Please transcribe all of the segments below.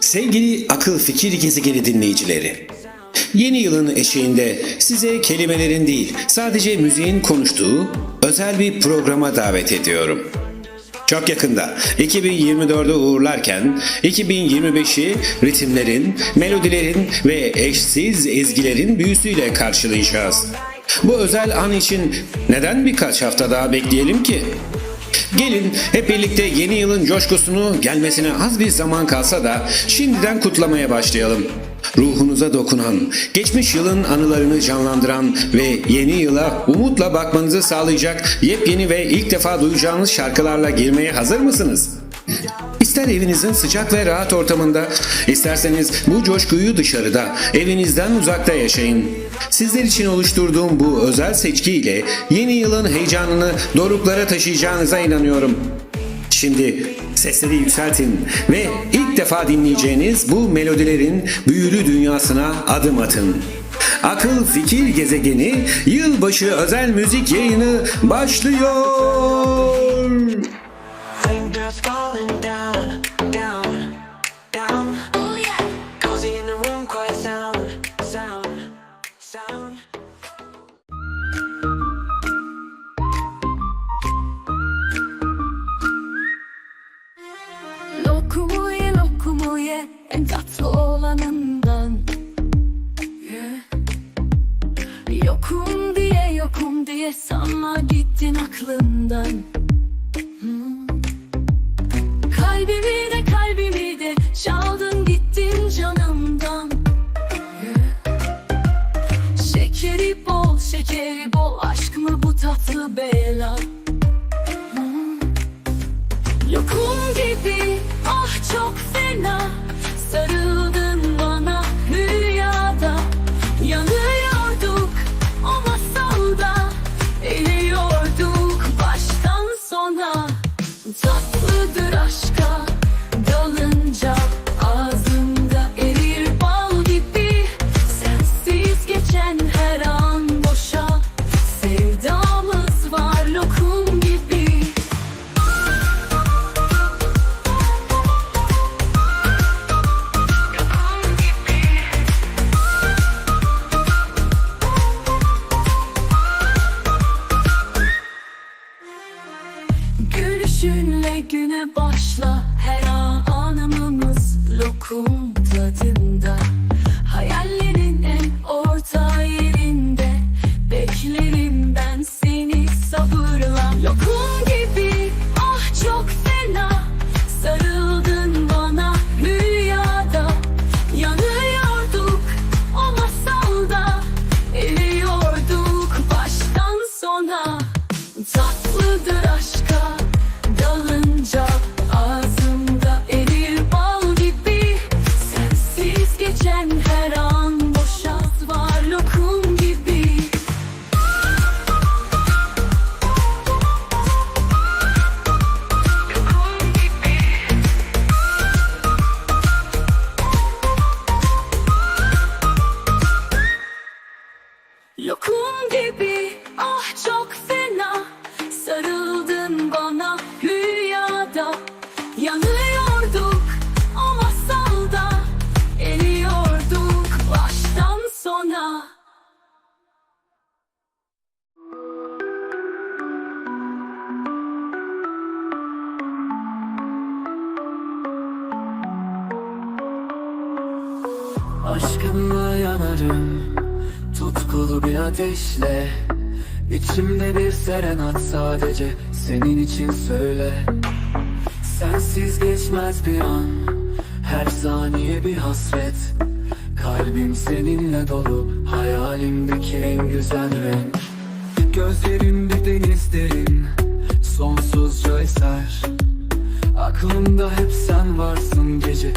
Sevgili akıl fikir gezegeni dinleyicileri. Yeni yılın eşiğinde size kelimelerin değil sadece müziğin konuştuğu özel bir programa davet ediyorum. Çok yakında 2024'ü uğurlarken 2025'i ritimlerin, melodilerin ve eşsiz ezgilerin büyüsüyle karşılayacağız. Bu özel an için neden birkaç hafta daha bekleyelim ki? Gelin hep birlikte yeni yılın coşkusunu gelmesine az bir zaman kalsa da şimdiden kutlamaya başlayalım. Ruhunuza dokunan, geçmiş yılın anılarını canlandıran ve yeni yıla umutla bakmanızı sağlayacak yepyeni ve ilk defa duyacağınız şarkılarla girmeye hazır mısınız? İster evinizin sıcak ve rahat ortamında, isterseniz bu coşkuyu dışarıda, evinizden uzakta yaşayın. Sizler için oluşturduğum bu özel seçkiyle yeni yılın heyecanını doruklara taşıyacağınıza inanıyorum. Şimdi sesleri yükseltin ve ilk defa dinleyeceğiniz bu melodilerin büyülü dünyasına adım atın. Akıl Fikir Gezegeni yılbaşı özel müzik yayını başlıyor. Fingers falling down, en tatlı olanından. Yokum diye yokum diye sanma gittin aklından Hmm. Kalbimi de kalbimi de çaldın gittin canımdan. Şekeri bol şekeri bol aşk mı bu tatlı bela Hmm. Yokum gibi ah çok fena to do İçimde bir serenat sadece Senin için söyle. Sensiz geçmez bir an Her saniye bir hasret. Kalbim seninle dolu Hayalimdeki en güzel renk. Gözlerimde deniz derin Sonsuzca eser. Aklımda hep sen varsın gece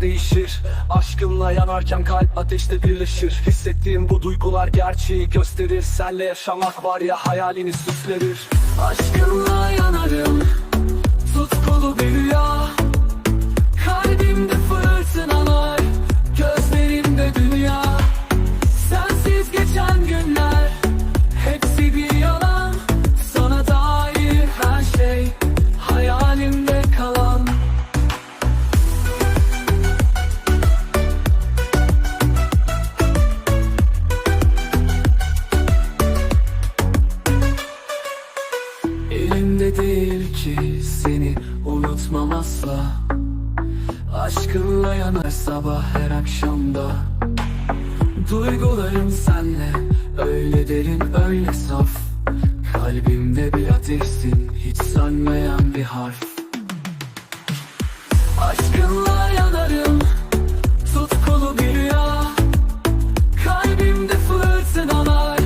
değişir. Aşkınla yanarken kalp ateşte birleşir. Hissettiğim bu duygular gerçeği gösterir. Senle yaşamak var ya hayalini süslerir Aşkınla yanarım Aşkınla yanarım. Tutkulu bir rüya. Kalbimde fırtınalar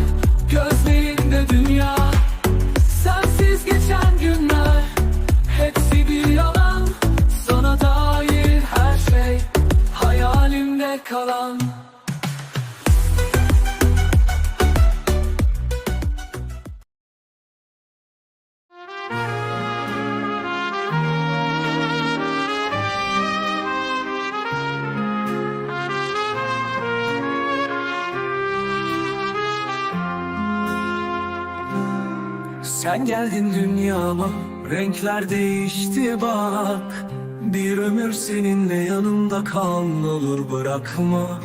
gözlerinde dünya. Sensiz geçen günler hepsi bir yalan. Sana dair her şey hayalimde kalan geldin dünyama Renkler değişti bak. Bir ömür seninle yanımda kal olur bırakma.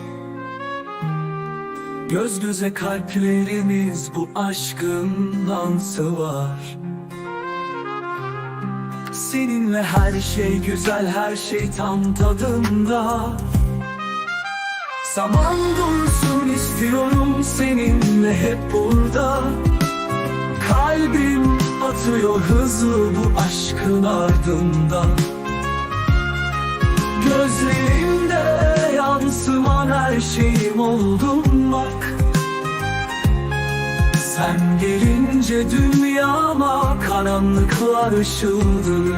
Göz göze kalplerimiz bu aşkın dansı var Seninle her şey güzel her şey tam tadında. Zaman dursun istiyorum seninle hep burada. Kalbim atıyor hızlı bu aşkın ardından. Gözlerimde yansıman her şeyim oldun bak. Sen gelince dünyama karanlıklar ışıldı.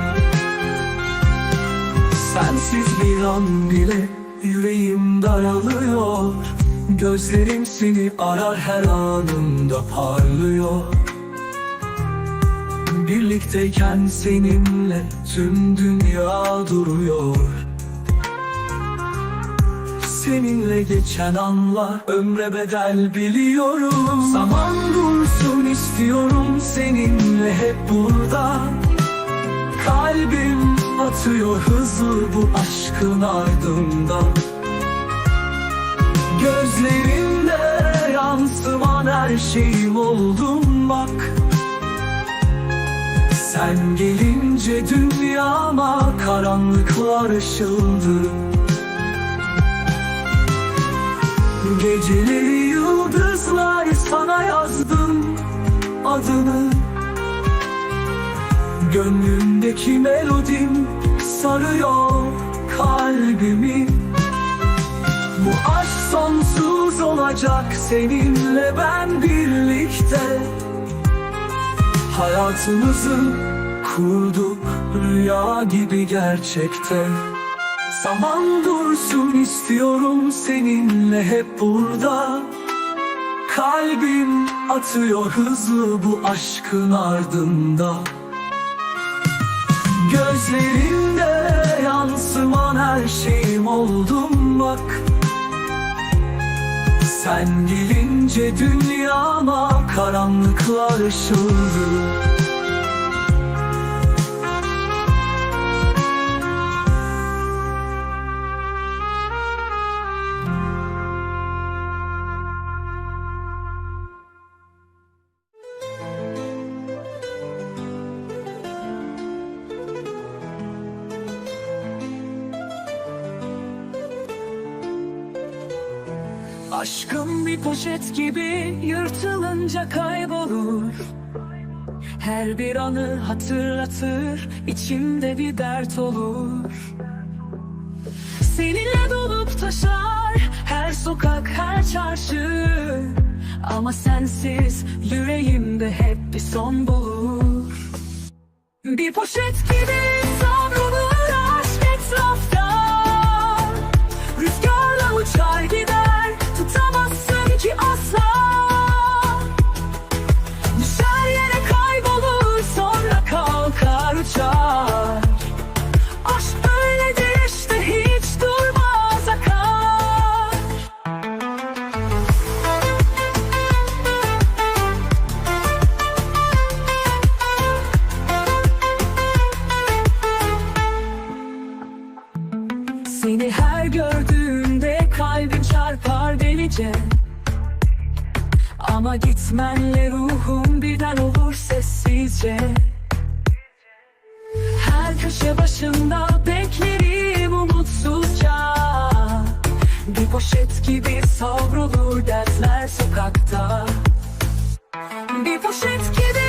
Sensiz bir an bile yüreğim daralıyor. Gözlerim seni arar her anında parlıyor Birlikteyken seninle tüm dünya duruyor. Seninle geçen anlar ömre bedel biliyorum. Zaman dursun istiyorum seninle hep burada. Kalbim atıyor hızlı bu aşkın ardından. Gözlerimde yansıman her şeyim oldum bak sen gelince dünyama karanlıklar ışıldı. Geceleri yıldızlar sana yazdım adını. Gönlümdeki melodim sarıyor kalbimi. Bu aşk sonsuz olacak seninle ben birlikte Hayatımızı kurduk rüya gibi gerçekte. Zaman dursun istiyorum seninle hep burada. Kalbim atıyor hızlı bu aşkın ardında. Gözlerimde yansıman her şeyim oldum bak sen gelince dünyama karanlıklar ışıldı yırtılınca kaybolur. Her bir anı hatırlatır, içimde bir dert olur. Seninle dolup taşar, her sokak, her çarşı. Ama sensiz yüreğimde hep bir son bulur. Bir poşet gibi gece. Ama gitmenle ruhum birden olur sessizce. Her köşe başında beklerim umutsuzca. Bir poşet gibi savrulur dertler sokakta. Bir poşet gibi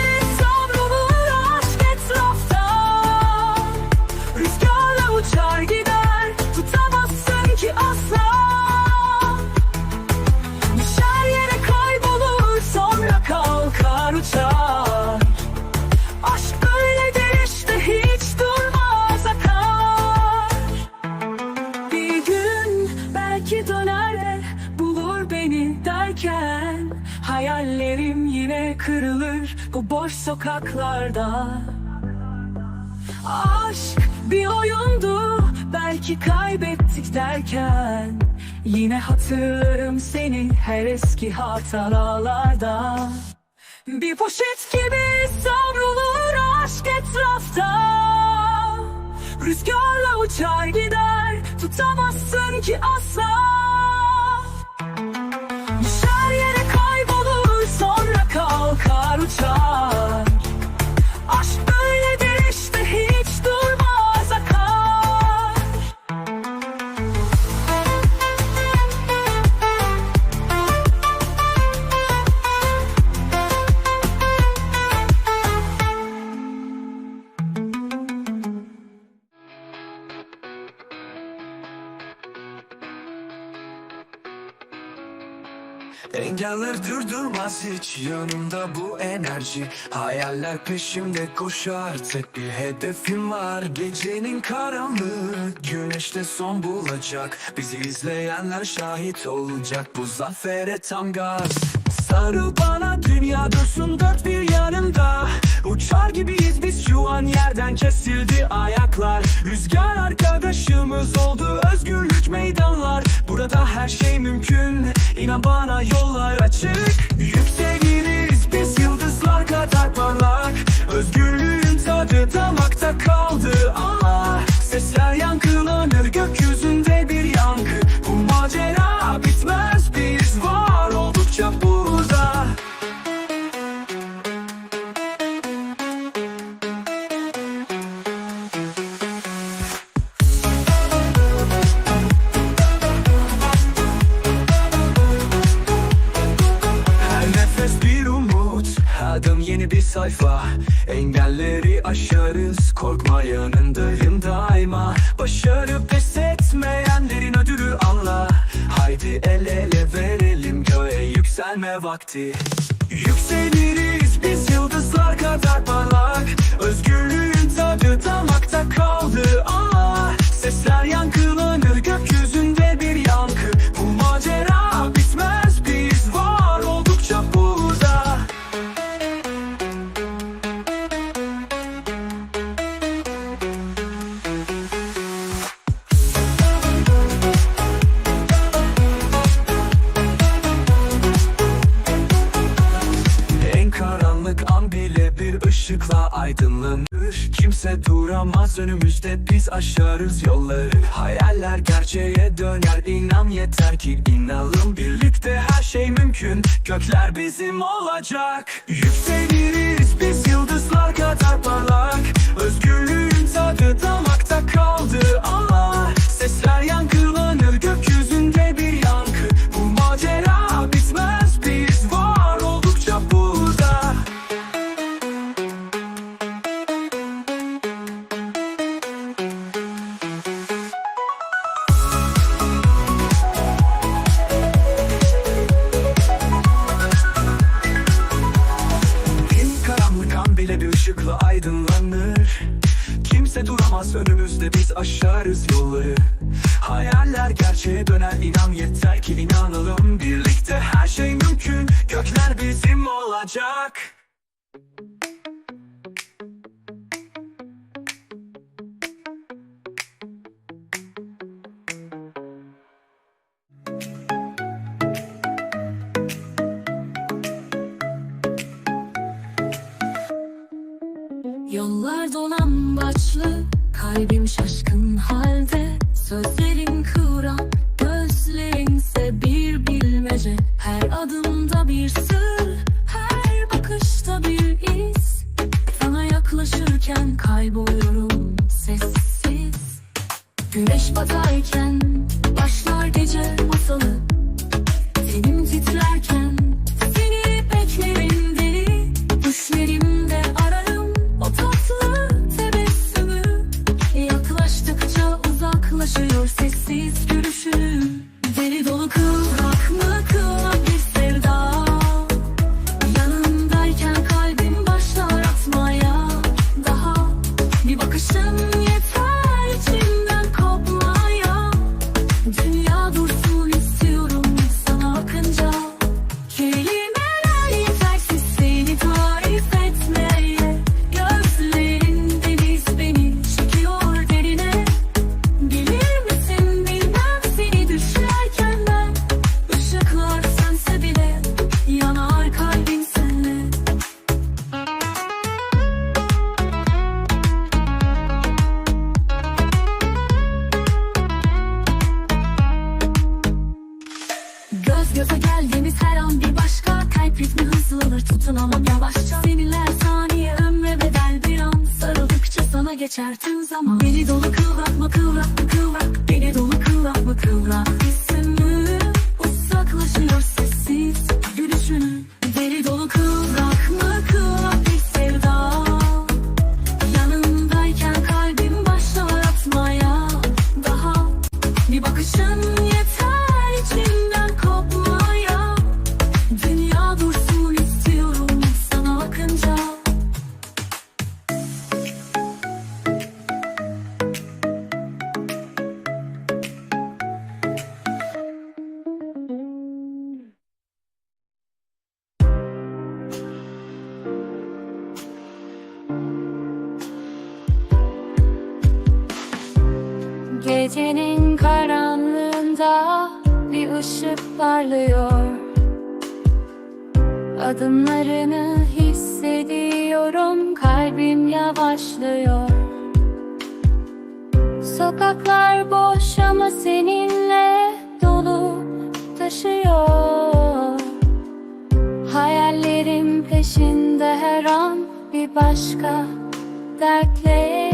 beni derken Hayallerim yine kırılır bu boş sokaklarda. Aşk bir oyundu belki kaybettik derken Yine hatırlarım seni her eski hatıralarda. Bir poşet gibi savrulur aşk etrafta. Rüzgarla uçar gider tutamazsın ki asla kalkar uçar Engeller durdurmaz hiç. Yanımda bu enerji. Hayaller peşimde koşar tek bir hedefim var. Gecenin karanlığı. Güneşte son bulacak. Bizi izleyenler şahit olacak. Bu zafere tam gaz. Sarıl bana dünya dursun dört bir yanımda. Uçar gibiyiz biz şu an yerden kesildi ayaklar. Rüzgar arkadaşımız oldu özgürlük meydanlar. Burada her şey mümkün inan bana yollar açık yükselme vakti. Yükseliriz biz yıldızlar kadar parlak. Özgürlüğün tadı damakta kaldı. Ama Sesler yankılanır gökyüzünde bir yankı Kimse duramaz önümüzde. Biz aşarız yolları Hayaller gerçeğe döner. İnan yeter ki inanalım Birlikte her şey mümkün. Gökler bizim olacak. Yükseliriz biz yıldızlar kadar parlak. Özgürlüğün tadı damakta kaldı ama Sesler yankılanır olacak geçer tüm zaman Deli dolu parlıyor Adımlarını hissediyorum kalbim yavaşlıyor. Sokaklar boş ama seninle dolu taşıyor. Hayallerim peşinde her an bir başka dertle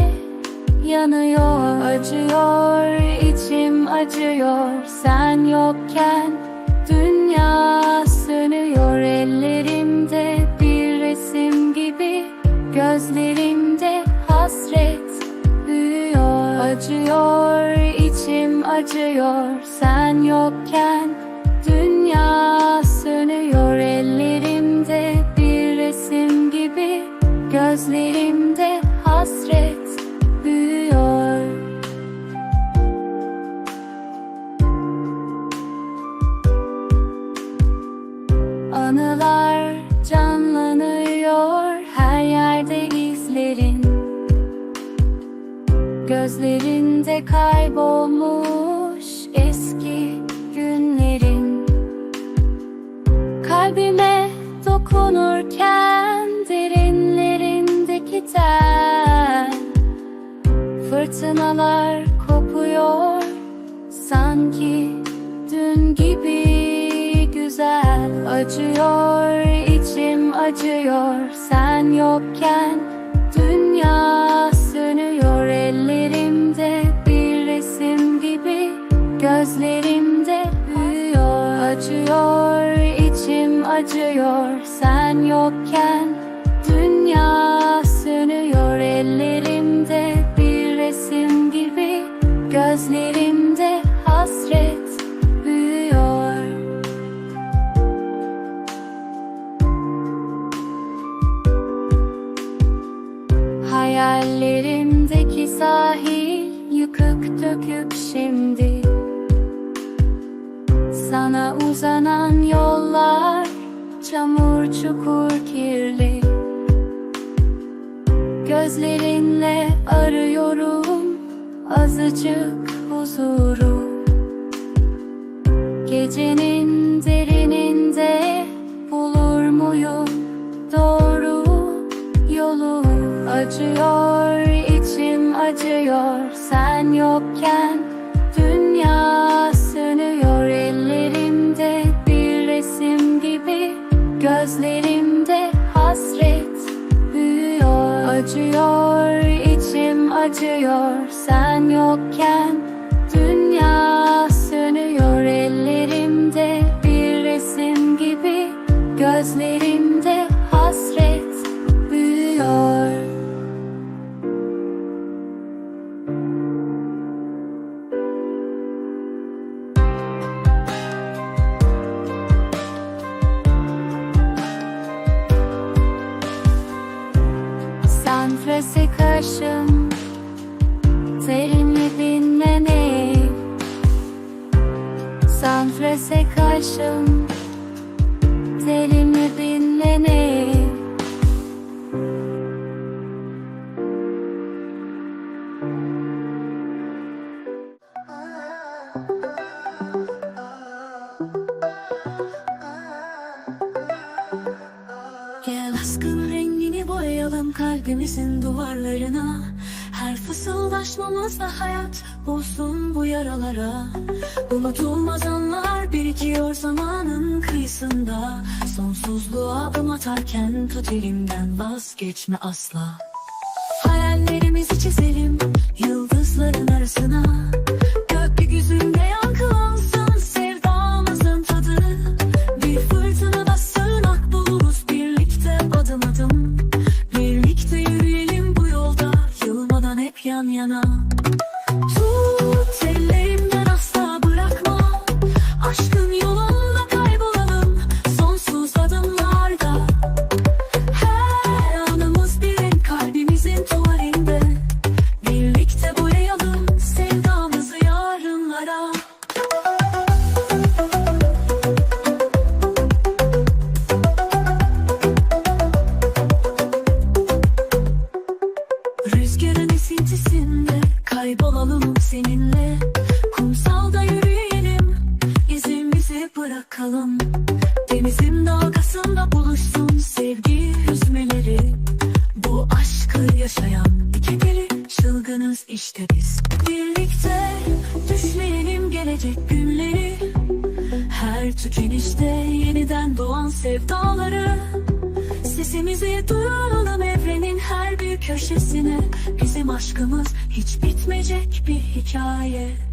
yanıyor. Acıyor içim acıyor. Sen yokken Gözlerimde hasret büyüyor. Acıyor içim acıyor. Sen yokken Gözlerinde kaybolmuş eski günlerin. Kalbime dokunurken derinlerindeki ten Fırtınalar kopuyor sanki dün gibi. Güzel Acıyor içim acıyor. Sen yokken acıyor. Sen yok acıyor, içim acıyor. Sen yokken Dünya sönüyor. Ellerimde bir resim gibi Gözlerimde hasret büyüyor. Acıyor, içim acıyor. Sen yokken Dünya sönüyor. Ellerimde bir resim gibi Gözlerimde Terini dinlene Senfrese karşım vazgeçme asla kaybolalım seninle. Kumsalda yürüyelim izimizi bırakalım. Denizin dalgasında buluşsun sevgi hüzmeleri. Bu aşkı yaşayan iki deli çılgınız işte biz. Birlikte düşleyelim gelecek günleri. Her tükenişte yeniden doğan sevdaları Sesimizi duyuralım evrenin her bir köşesine. Bizim aşkımız hiç bitmeyecek bir hikaye